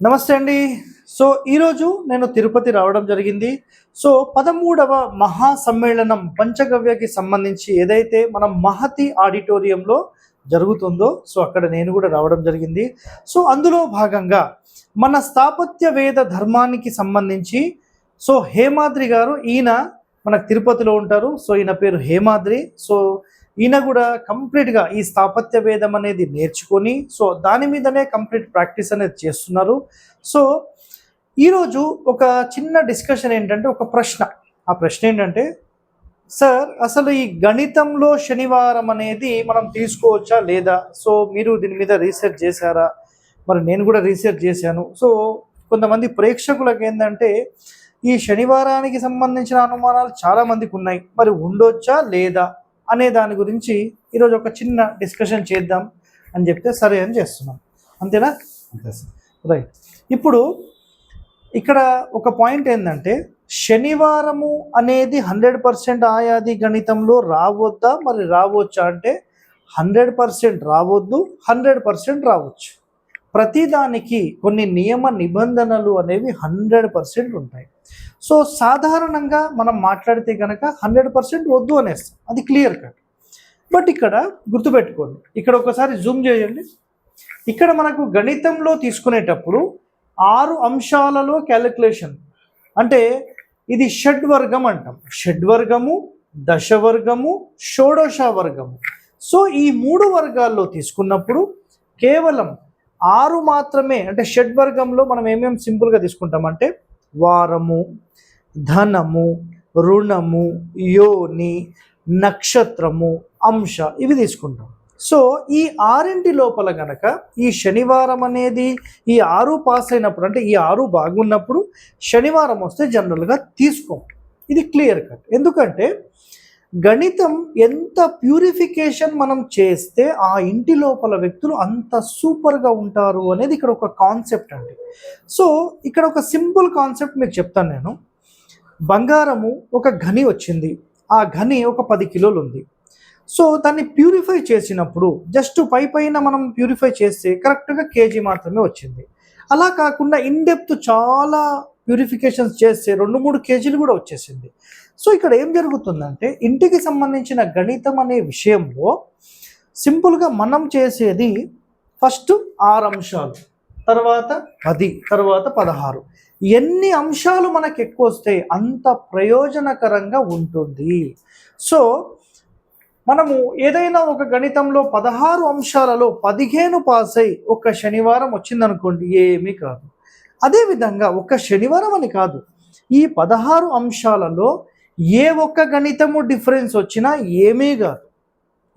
నమస్తే అండి. సో ఈరోజు నేను తిరుపతి రావడం జరిగింది. సో పదమూడవ మహా సమ్మేళనం పంచగవ్యకి సంబంధించి ఏదైతే మనం మహతి ఆడిటోరియంలో జరుగుతుందో సో అక్కడ నేను కూడా రావడం జరిగింది. సో అందులో భాగంగా మన స్థాపత్య వేద ధర్మానికి సంబంధించి సో హేమాద్రి గారు ఈయన మనకు తిరుపతిలో ఉంటారు. సో ఈయన పేరు హేమాద్రి. సో ఈయన కూడా కంప్లీట్గా ఈ స్థాపత్య వేదం అనేది నేర్చుకొని సో దాని మీదనే కంప్లీట్ ప్రాక్టీస్ అనేది చేస్తున్నారు. సో ఈరోజు ఒక చిన్న డిస్కషన్ ఏంటంటే ఒక ప్రశ్న. ఆ ప్రశ్న ఏంటంటే సార్ అసలు ఈ గణితంలో శనివారం అనేది మనం తీసుకోవచ్చా లేదా? సో మీరు దీని మీద రీసెర్చ్ చేశారా? మరి నేను కూడా రీసెర్చ్ చేశాను. సో కొంతమంది ప్రేక్షకులకు ఏంటంటే ఈ శనివారానికి సంబంధించిన అనుమానాలు చాలా మందికి ఉన్నాయి. మరి ఉండొచ్చా లేదా? అనే దాని గురించి ఈరోజు ఒక చిన్న డిస్కషన్ చేద్దాం అని చెప్తే సరే అని చేస్తున్నాం. అంతేనా? అంతే సార్. రైట్ ఇప్పుడు ఇక్కడ ఒక పాయింట్ ఏంటంటే శనివారము అనేది హండ్రెడ్ పర్సెంట్ ఆయాది గణితంలో రావద్దా? మరి రావచ్చా అంటే హండ్రెడ్ పర్సెంట్ రావద్దు హండ్రెడ్ పర్సెంట్ రావచ్చు. ప్రతిదానికి కొన్ని నియమ నిబంధనలు అనేవి హండ్రెడ్ పర్సెంట్ ఉంటాయి. సో సాధారణంగా మనం మాట్లాడితే కనుక హండ్రెడ్ పర్సెంట్ వద్దు అనేస్తాం. అది క్లియర్ కట్. బట్ ఇక్కడ గుర్తుపెట్టుకోండి. ఇక్కడ ఒకసారి జూమ్ చేయండి. ఇక్కడ మనకు గణితంలో తీసుకునేటప్పుడు ఆరు అంశాలలో క్యాలిక్యులేషన్. అంటే ఇది షడ్వర్గం అంటాం. షడ్వర్గము దశవర్గము షోడశ వర్గము. సో ఈ మూడు వర్గాల్లో తీసుకున్నప్పుడు కేవలం ఆరు మాత్రమే అంటే షడ్వర్గంలో మనం ఏమేమి సింపుల్గా తీసుకుంటామంటే వారము ధనము రుణము యోని నక్షత్రము అంశ ఇవి తీసుకుంటాం. సో ఈ ఆరింటి లోపల గనక ఈ శనివారం అనేది ఈ ఆరు పాస్ అయినప్పుడు అంటే ఈ ఆరు బాగున్నప్పుడు శనివారం వస్తే జనరల్గా తీసుకోం. ఇది క్లియర్ కట్. ఎందుకంటే గణితం ఎంత ప్యూరిఫికేషన్ మనం చేస్తే ఆ ఇంటి లోపల వ్యక్తులు అంత సూపర్గా ఉంటారు అనేది ఇక్కడ ఒక కాన్సెప్ట్ అండి. సో ఇక్కడ ఒక సింపుల్ కాన్సెప్ట్ మీకు చెప్తాను నేను. బంగారము ఒక ఘని వచ్చింది. ఆ ఘని ఒక పది కిలోలు ఉంది. సో దాన్ని ప్యూరిఫై చేసినప్పుడు జస్ట్ పై పైన మనం ప్యూరిఫై చేస్తే కరెక్ట్గా కేజీ మాత్రమే వచ్చింది. అలా కాకుండా ఇన్ డెప్త్ చాలా ప్యూరిఫికేషన్స్ చేస్తే రెండు మూడు కేజీలు కూడా వచ్చేసింది. సో ఇక్కడ ఏం జరుగుతుందంటే ఇంటికి సంబంధించిన గణితం అనే విషయంలో సింపుల్గా మనం చేసేది ఫస్ట్ ఆరు అంశాలు తర్వాత పది తర్వాత పదహారు. ఎన్ని అంశాలు మనకు ఎక్కువ వస్తాయి అంత ప్రయోజనకరంగా ఉంటుంది. సో మనము ఏదైనా ఒక గణితంలో పదహారు అంశాలలో పదిహేను పాస్ అయి ఒక శనివారం వచ్చిందనుకోండి ఏమీ కాదు. అదేవిధంగా ఒక శనివారం అని కాదు ఈ పదహారు అంశాలలో ఏ ఒక్క గణితము డిఫరెన్స్ వచ్చినా ఏమీ కాదు.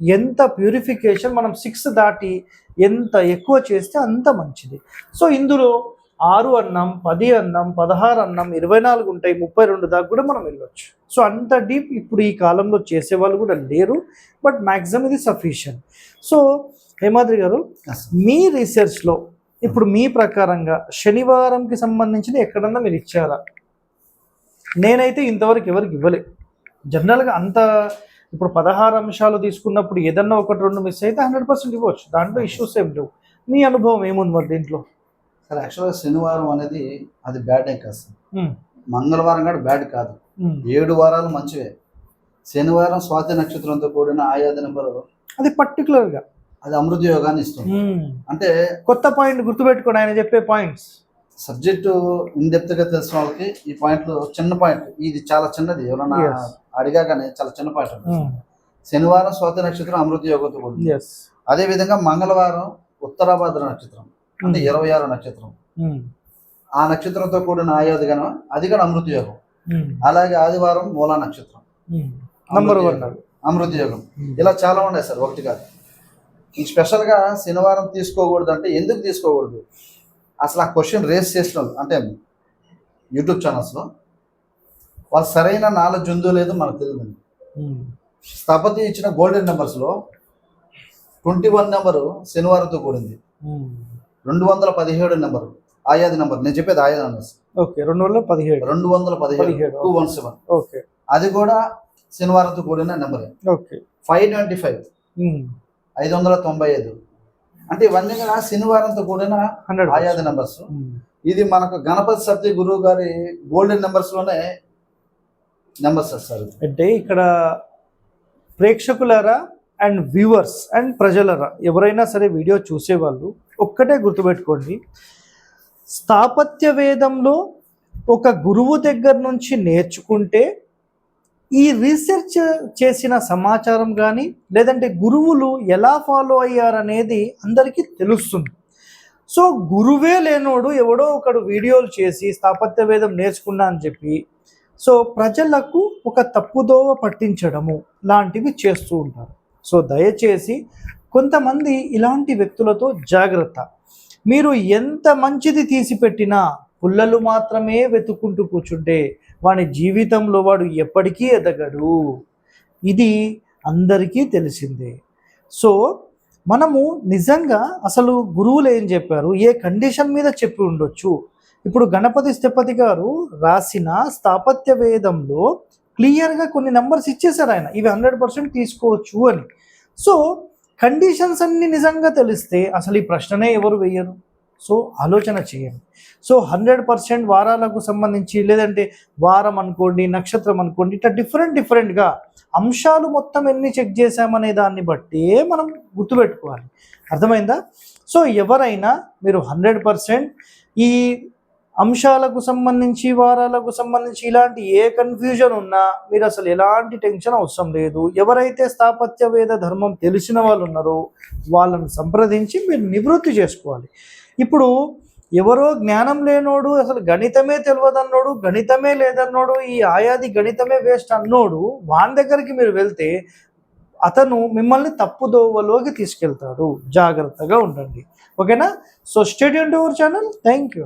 ఎంత ప్యూరిఫికేషన్ మనం సిక్స్ దాటి ఎంత ఎక్కువ చేస్తే అంత మంచిది. సో ఇందులో ఆరు అన్నం పది అన్నం పదహారు అన్నం ఇరవై నాలుగు ఉంటాయి ముప్పై రెండు దాకా కూడా మనం వెళ్ళొచ్చు. సో అంత డీప్ ఇప్పుడు ఈ కాలంలో చేసేవాళ్ళు కూడా లేరు బట్ మ్యాక్సిమం ఇది సఫిషియంట్. సో హేమాద్రి గారు మీ రీసెర్చ్లో ఇప్పుడు మీ ప్రకారంగా శనివారంకి సంబంధించిన ఎక్కడన్నా మీరు ఇచ్చారా? నేనైతే ఇంతవరకు ఎవరికి ఇవ్వలే. జనరల్గా అంత ఇప్పుడు పదహారు అంశాలు తీసుకున్నప్పుడు ఏదన్నా ఒకటి రెండు మిస్ అయితే హండ్రెడ్ పర్సెంట్ ఇవ్వచ్చు. దాంట్లో ఇష్యూస్ ఏం లేవు. మీ అనుభవం ఏముంది మరి దీంట్లో? సార్ యాక్చువల్గా శనివారం అనేది అది బ్యాడ్ కాదు సార్ మంగళవారం కూడా బ్యాడ్ కాదు. ఏడు వారాలు మంచివే. శనివారం స్వాతి నక్షత్రంతో కూడిన ఆయాది నెంబరు అది పర్టికులర్గా అది అమృత యోగాన్ని ఇస్తుంది అంటే కొత్త పాయింట్ గుర్తుపెట్టుకోండి ఆయన చెప్పే పాయింట్స్ సబ్జెక్టు ఇన్ డెప్త్గా తెలిసిన వాళ్ళకి ఈ పాయింట్లు చిన్న పాయింట్. ఇది చాలా చిన్నది. ఎవరన్నా Yes. అడిగాగానే చాలా చిన్న పాయింట్ ఉంటుంది. శనివారం స్వాతి నక్షత్రం అమృత యోగంతో కూడింది అదే విధంగా మంగళవారం ఉత్తరాభాద్ర నక్షత్రం అంటే ఇరవై ఆరో నక్షత్రం. ఆ నక్షత్రంతో కూడిన ఆయాది గణం అది కూడా అమృత యోగం. అలాగే ఆదివారం మూలా నక్షత్రం. Number one. అమృత యోగం. ఇలా చాలా ఉన్నాయి సార్ ఒకటి కాదు. ఈ స్పెషల్గా శనివారం తీసుకోకూడదు అంటే ఎందుకు తీసుకోకూడదు? అసలు ఆ క్వశ్చన్ రేస్ చేసిన వాళ్ళు అంటే యూట్యూబ్ ఛానల్స్లో వాళ్ళు సరైన నాలెడ్జ్ ఉందో లేదో మనకు తెలియదండి. స్థపతి ఇచ్చిన గోల్డెన్ నెంబర్స్లో ట్వంటీ వన్ నెంబరు శనివారంతో కూడింది. రెండు వందల పదిహేడు నెంబరు ఆయాది నెంబర్ నేను చెప్పేది ఆయాది నెంబర్ ఓకే రెండు వందల పదిహేడు. రెండు వందల పదిహేడు. టూ వన్ సెవెన్ ఓకే అది కూడా శనివారంతో కూడిన నెంబరే ఓకే ఫైవ్ ట్వంటీ ఫైవ్ ఐదు వందల తొంభై ఐదు. అంటే ఇవన్నీ కూడా శనివారంతో కూడిన హండ్రెడ్ ఆయాది నెంబర్స్. ఇది మనకు గణపతి సత్య గురువు గారి గోల్డెన్ నెంబర్స్లోనే నెంబర్స్ సార్ ఇది. అంటే ఇక్కడ ప్రేక్షకులరా అండ్ వ్యూవర్స్ అండ్ ప్రజలరా ఎవరైనా సరే వీడియో చూసేవాళ్ళు ఒక్కటే గుర్తుపెట్టుకోండి. స్థాపత్య వేదంలో ఒక గురువు దగ్గర నుంచి నేర్చుకుంటే ఈ రీసెర్చ్ చేసిన సమాచారం కానీ లేదంటే గురువులు ఎలా ఫాలో అయ్యారనేది అందరికీ తెలుస్తుంది. సో గురువే లేనోడు ఎవడో ఒకడు వీడియోలు చేసి స్థాపత్య వేదం నేర్చుకున్నా అని చెప్పి సో ప్రజలకు ఒక తప్పుదోవ పట్టించడము లాంటివి చేస్తూ ఉంటారు. సో దయచేసి కొంతమంది ఇలాంటి వ్యక్తులతో జాగ్రత్త. మీరు ఎంత మంచిది తీసి పెట్టినా పుల్లలు మాత్రమే వెతుక్కుంటూ కూర్చుంటే వాని జీవితంలో వాడు ఎప్పటికీ ఎదగడు. ఇది అందరికీ తెలిసిందే. సో మనము నిజంగా అసలు గురువులు ఏం చెప్పారు? ఏ కండిషన్ మీద చెప్పి ఉండొచ్చు? ఇప్పుడు గణపతి స్థపతి గారు రాసిన స్థాపత్య వేదంలో క్లియర్గా కొన్ని నెంబర్స్ ఇచ్చేశారు ఆయన. ఇవి హండ్రెడ్ పర్సెంట్ తీసుకోవచ్చు అని. సో కండిషన్స్ అన్ని నిజంగా తెలిస్తే అసలు ఈ ప్రశ్ననే ఎవరు వేయరు? సో ఆలోచన చేయండి. సో హండ్రెడ్ పర్సెంట్ వారాలకు సంబంధించి లేదంటే వారం అనుకోండి నక్షత్రం అనుకోండి ఇట్లా డిఫరెంట్ డిఫరెంట్గా అంశాలు మొత్తం ఎన్ని చెక్ చేశామనే దాన్ని బట్టి మనం గుర్తుపెట్టుకోవాలి. అర్థమైందా? సో ఎవరైనా మీరు హండ్రెడ్ పర్సెంట్ ఈ అంశాలకు సంబంధించి వారాలకు సంబంధించి ఇలాంటి ఏ కన్ఫ్యూజన్ ఉన్నా మీరు అసలు ఎలాంటి టెన్షన్ అవసరం లేదు. ఎవరైతే స్థాపత్య వేద ధర్మం తెలిసిన వాళ్ళు ఉన్నారో వాళ్ళని సంప్రదించి మీరు నివృత్తి చేసుకోవాలి. ఇప్పుడు ఎవరో జ్ఞానం లేనోడు అసలు గణితమే తెలియదన్నోడు గణితమే లేదన్నోడు ఈ ఆయాది గణితమే వేస్ట్ అన్నోడు వాని దగ్గరికి మీరు వెళ్తే అతను మిమ్మల్ని తప్పుదోవలోకి తీసుకెళ్తాడు. జాగ్రత్తగా ఉండండి. ఓకేనా? So stay tuned to our channel thank you